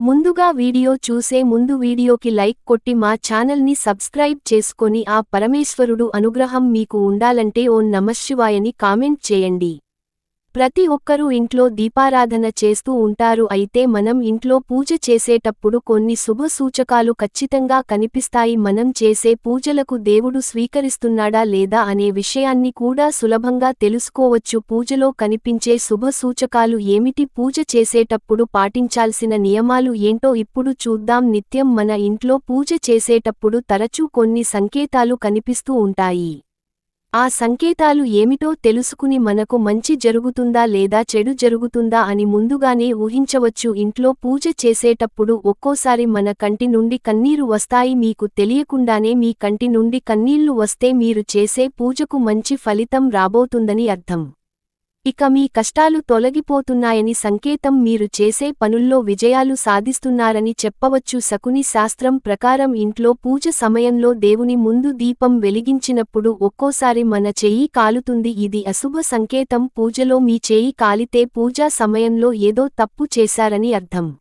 ముందుగా వీడియో చూసే ముందు వీడియోకి లైక్ కొట్టి మా ఛానల్ని సబ్స్క్రైబ్ చేసుకొని ఆ పరమేశ్వరుడు అనుగ్రహం మీకు ఉండాలంటే ఓం నమశివాయని కామెంట్ చేయండి. ప్రతి ఒక్కరూ ఇంట్లో దీపారాధన చేస్తూ ఉంటారు. అయితే మనం ఇంట్లో పూజ చేసేటప్పుడు కొన్ని శుభ సూచకాలు ఖచ్చితంగా కనిపిస్తాయి. మనం చేసే పూజలకు దేవుడు స్వీకరిస్తున్నాడా లేదా అనే విషయాన్ని కూడా సులభంగా తెలుసుకోవచ్చు. పూజలో కనిపించే శుభ సూచకాలు ఏమిటి? పూజ చేసేటప్పుడు పాటించాల్సిన నియమాలు ఏంటో ఇప్పుడు చూద్దాం. నిత్యం మన ఇంట్లో పూజ చేసేటప్పుడు తరచూ కొన్ని సంకేతాలు కనిపిస్తూ ఉంటాయి. ఆ సంకేతాలు ఏమిటో తెలుసుకుని మనకు మంచి జరుగుతుందా లేదా చెడు జరుగుతుందా అని ముందుగానే ఊహించవచ్చు. ఇంట్లో పూజ చేసేటప్పుడు ఒక్కోసారి మన కంటి నుండి కన్నీరు వస్తాయి. మీకు తెలియకుండానే మీ కంటి నుండి కన్నీళ్ళు వస్తే మీరు చేసే పూజకు మంచి ఫలితం రాబోతుందని అర్థం. ఇక మీ కష్టాలు తొలగిపోతున్నాయని సంకేతం మీరు చేసే పనుల్లో విజయాలు సాధిస్తున్నారని చెప్పవచ్చు. శకుని శాస్త్రం ప్రకారం ఇంట్లో పూజ సమయంలో దేవుని ముందు దీపం వెలిగించినప్పుడు ఒక్కోసారి మన చెయ్యి కాలుతుంది. ఇది అశుభ సంకేతం. పూజలో మీ చేయి కాలితే పూజా సమయంలో ఏదో తప్పు చేశారని అర్థం.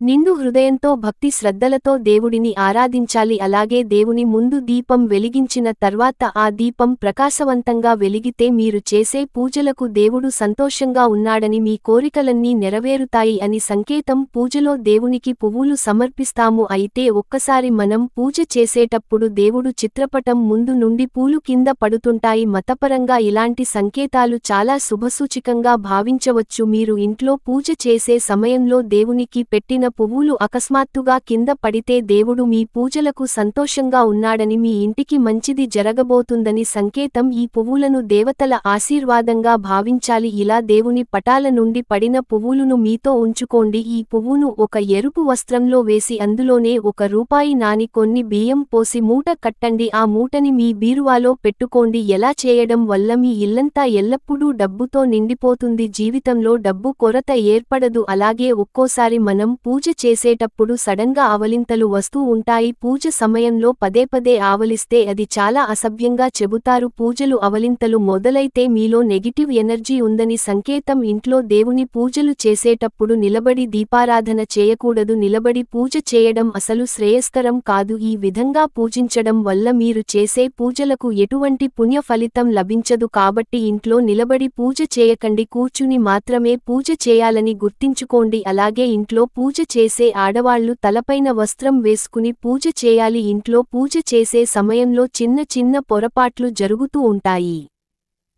నిండు హృదయంతో భక్తి శ్రద్ధలతో దేవుడిని ఆరాధించాలి. అలాగే దేవుని ముందు దీపం వెలిగించిన తర్వాత ఆ దీపం ప్రకాశవంతంగా వెలిగితే మీరు చేసే పూజలకు దేవుడు సంతోషంగా ఉన్నాడని మీ కోరికలన్నీ నెరవేరుతాయి అని సంకేతం. పూజలో దేవునికి పువ్వులు సమర్పిస్తాము. అయితే ఒక్కసారి మనం పూజ చేసేటప్పుడు దేవుడు చిత్రపటం ముందు నుండి పూలు కింద పడుతుంటాయి. మతపరంగా ఇలాంటి సంకేతాలు చాలా శుభసూచికంగా భావించవచ్చు. మీరు ఇంట్లో పూజ చేసే సమయంలో దేవునికి పెట్టిన పువ్వులు అకస్మాత్తుగా కింద పడితే దేవుడు మీ పూజలకు సంతోషంగా ఉన్నాడని మీ ఇంటికి మంచిది జరగబోతుందని సంకేతం. ఈ పువ్వులను దేవతల ఆశీర్వాదంగా భావించాలి. ఇలా దేవుని పటాల నుండి పడిన పువ్వులను మీతో ఉంచుకోండి. ఈ పువ్వును ఒక ఎరుపు వస్త్రంలో వేసి అందులోనే ఒక రూపాయి నాని కొన్ని బియ్యం పోసి మూట కట్టండి. ఆ మూటని మీ బీరువాలో పెట్టుకోండి. ఎలా చేయడం వల్ల మీ ఇల్లంతా ఎల్లప్పుడూ డబ్బుతో నిండిపోతుంది. జీవితంలో డబ్బు కొరత ఏర్పడదు. అలాగే ఒక్కోసారి మనం పూజ పూజ చేసేటప్పుడు సడన్గా ఆవలింతలు వస్తూ ఉంటాయి. పూజ సమయంలో పదే పదే ఆవలిస్తే అది చాలా అసభ్యంగా చెబుతారు. పూజలు అవలింతలు మొదలైతే మీలో నెగిటివ్ ఎనర్జీ ఉందని సంకేతం. ఇంట్లో దేవుని పూజలు చేసేటప్పుడు నిలబడి దీపారాధన చేయకూడదు. నిలబడి పూజ చేయడం అసలు శ్రేయస్కరం కాదు. ఈ విధంగా పూజించడం వల్ల మీరు చేసే పూజలకు ఎటువంటి పుణ్య ఫలితం లభించదు. కాబట్టి ఇంట్లో నిలబడి పూజ చేయకండి. కూర్చుని మాత్రమే పూజ చేయాలని గుర్తించుకోండి. అలాగే ఇంట్లో పూజ చేసే ఆడవాళ్ళు తలపైన వస్త్రం వేసుకుని పూజ చేయాలి. ఇంట్లో పూజ చేసే సమయంలో చిన్న చిన్న పొరపాట్లు జరుగుతూ ఉంటాయి.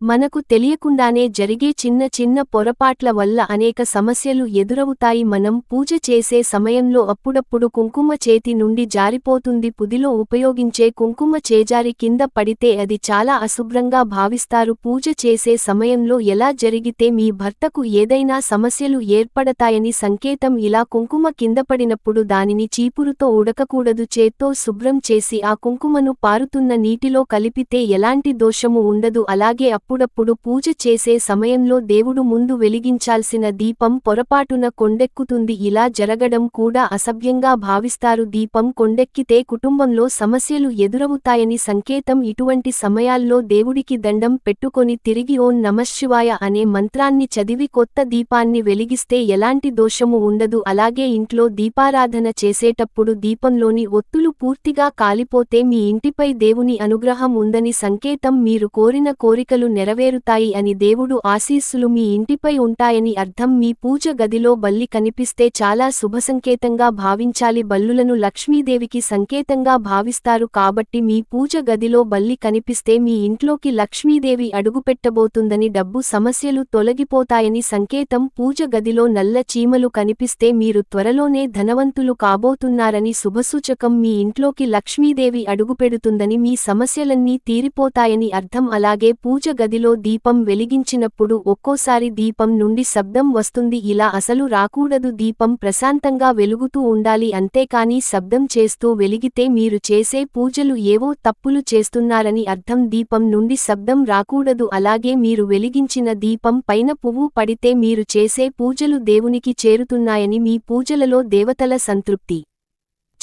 మనకు తెలియకుండానే జరిగే చిన్న చిన్న పొరపాట్ల వల్ల అనేక సమస్యలు ఎదురవుతాయి. మనం పూజ చేసే సమయంలో అప్పుడప్పుడు కుంకుమ చేతి నుండి జారిపోతుంది. పుదిలో ఉపయోగించే కుంకుమ చేజారి కింద పడితే అది చాలా అశుభ్రంగా భావిస్తారు. పూజ చేసే సమయంలో ఎలా జరిగితే మీ భర్తకు ఏదైనా సమస్యలు ఏర్పడతాయని సంకేతం ఇలా కుంకుమ కింద పడినప్పుడు దానిని చీపురుతో ఉడకకూడదు. చేత్తో శుభ్రం చేసి ఆ కుంకుమను పారుతున్న నీటిలో కలిపితే ఎలాంటి దోషము ఉండదు. అలాగే అప్పుడప్పుడు పూజ చేసే సమయంలో దేవుడు ముందు వెలిగించాల్సిన దీపం పొరపాటున కొండెక్కుతుంది. ఇలా జరగడం కూడా అసభ్యంగా భావిస్తారు. దీపం కొండెక్కితే కుటుంబంలో సమస్యలు ఎదురవుతాయని సంకేతం. ఇటువంటి సమయాల్లో దేవుడికి దండం పెట్టుకొని తిరిగి ఓం నమశివాయ అనే మంత్రాన్ని చదివి కొత్త దీపాన్ని వెలిగిస్తే ఎలాంటి దోషము ఉండదు. అలాగే ఇంట్లో దీపారాధన చేసేటప్పుడు దీపంలోని ఒత్తులు పూర్తిగా కాలిపోతే మీ ఇంటిపై దేవుని అనుగ్రహం ఉందని సంకేతం. మీరు కోరిన కోరికలు నెరవేరుతాయి అని దేవుడు ఆశీస్సులు మీ ఇంటిపై ఉంటాయని అర్థం. మీ పూజ గదిలో బల్లి కనిపిస్తే చాలా శుభసంకేతంగా భావించాలి. బల్లులను లక్ష్మీదేవికి సంకేతంగా భావిస్తారు కాబట్టి మీ పూజ గదిలో బల్లి కనిపిస్తే మీ ఇంట్లోకి లక్ష్మీదేవి అడుగుపెట్టబోతుందని డబ్బు సమస్యలు తొలగిపోతాయని సంకేతం. పూజ గదిలో నల్ల చీమలు కనిపిస్తే మీరు త్వరలోనే ధనవంతులు కాబోతున్నారని శుభసూచకం. మీ ఇంట్లోకి లక్ష్మీదేవి అడుగుపెడుతుందని మీ సమస్యలన్నీ తీరిపోతాయని అర్థం. అలాగే పూజ గది గదిలో దీపం వెలిగించినప్పుడు ఒక్కోసారి దీపం నుండి శబ్దం వస్తుంది. ఇలా అసలు రాకూడదు. దీపం ప్రశాంతంగా వెలుగుతూ ఉండాలి అంతేకాని శబ్దం చేస్తూ వెలిగితే మీరు చేసే పూజలు ఏవో తప్పులు చేస్తున్నారని అర్థం. దీపం నుండి శబ్దం రాకూడదు. అలాగే మీరు వెలిగించిన దీపం పైన పువ్వు పడితే మీరు చేసే పూజలు దేవునికి చేరుతున్నాయని మీ పూజలలో దేవతల సంతృప్తి.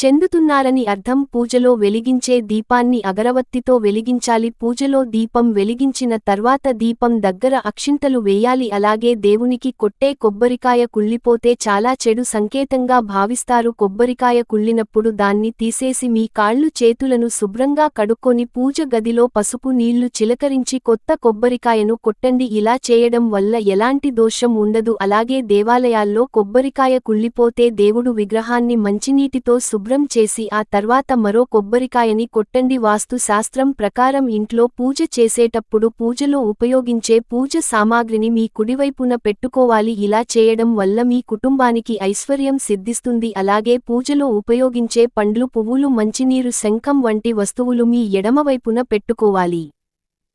చెందుతున్నారని అర్థం పూజలో వెలిగించే దీపాన్ని అగరవత్తితో వెలిగించాలి. పూజలో దీపం వెలిగించిన తర్వాత దీపం దగ్గర అక్షింతలు వేయాలి. అలాగే దేవునికి కొట్టే కొబ్బరికాయ కుళ్ళిపోతే చాలా చెడు సంకేతంగా భావిస్తారు. కొబ్బరికాయ కుళ్ళినప్పుడు దాన్ని తీసేసి మీ కాళ్ళు చేతులను శుభ్రంగా కడుక్కొని పూజ గదిలో పసుపు నీళ్ళు చిలకరించి కొత్త కొబ్బరికాయను కొట్టండి. ఇలా చేయడం వల్ల ఎలాంటి దోషం ఉండదు. అలాగే దేవాలయాల్లో కొబ్బరికాయ కుళ్ళిపోతే దేవుడు విగ్రహాన్ని మంచినీటితో శుభ్ర చేసి ఆ తర్వాత మరో కొబ్బరికాయని కొట్టండి. వాస్తు శాస్త్రం ప్రకారం ఇంట్లో పూజ చేసేటప్పుడు పూజలో ఉపయోగించే పూజ సామాగ్రిని మీ కుడివైపున పెట్టుకోవాలి. ఇలా చేయడం వల్ల మీ కుటుంబానికి ఐశ్వర్యం సిద్ధిస్తుంది. అలాగే పూజలో ఉపయోగించే పండ్లు పువ్వులు మంచినీరు శంఖం వంటి వస్తువులు మీ ఎడమవైపున పెట్టుకోవాలి.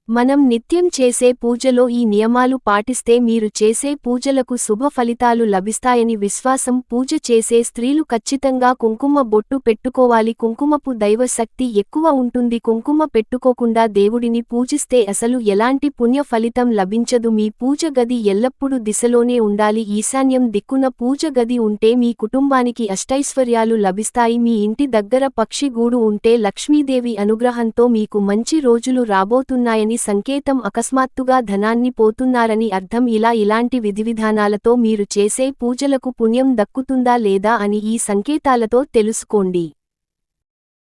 మనం నిత్యం చేసే పూజలో ఈ నియమాలు పాటిస్తే మీరు చేసే పూజలకు శుభ ఫలితాలు లభిస్తాయని విశ్వాసం. పూజ చేసే స్త్రీలు ఖచ్చితంగా కుంకుమ బొట్టు పెట్టుకోవాలి. కుంకుమపు దైవశక్తి ఎక్కువ ఉంటుంది. కుంకుమ పెట్టుకోకుండా దేవుడిని పూజిస్తే అసలు ఎలాంటి పుణ్య ఫలితం లభించదు. మీ పూజ గది ఎల్లప్పుడూ దిశలోనే ఉండాలి. ఈశాన్యం దిక్కున పూజ గది ఉంటే మీ కుటుంబానికి అష్టైశ్వర్యాలు లభిస్తాయి. మీ ఇంటి దగ్గర పక్షిగూడు ఉంటే లక్ష్మీదేవి అనుగ్రహంతో మీకు మంచి రోజులు రాబోతున్నాయని సంకేతం అకస్మాత్తుగా ధనాన్ని పోతున్నారని అర్థం ఇలా ఇలాంటి విధివిధానాలతో మీరు చేసే పూజలకు పుణ్యం దక్కుతుందా లేదా అని ఈ సంకేతాలతో తెలుసుకోండి.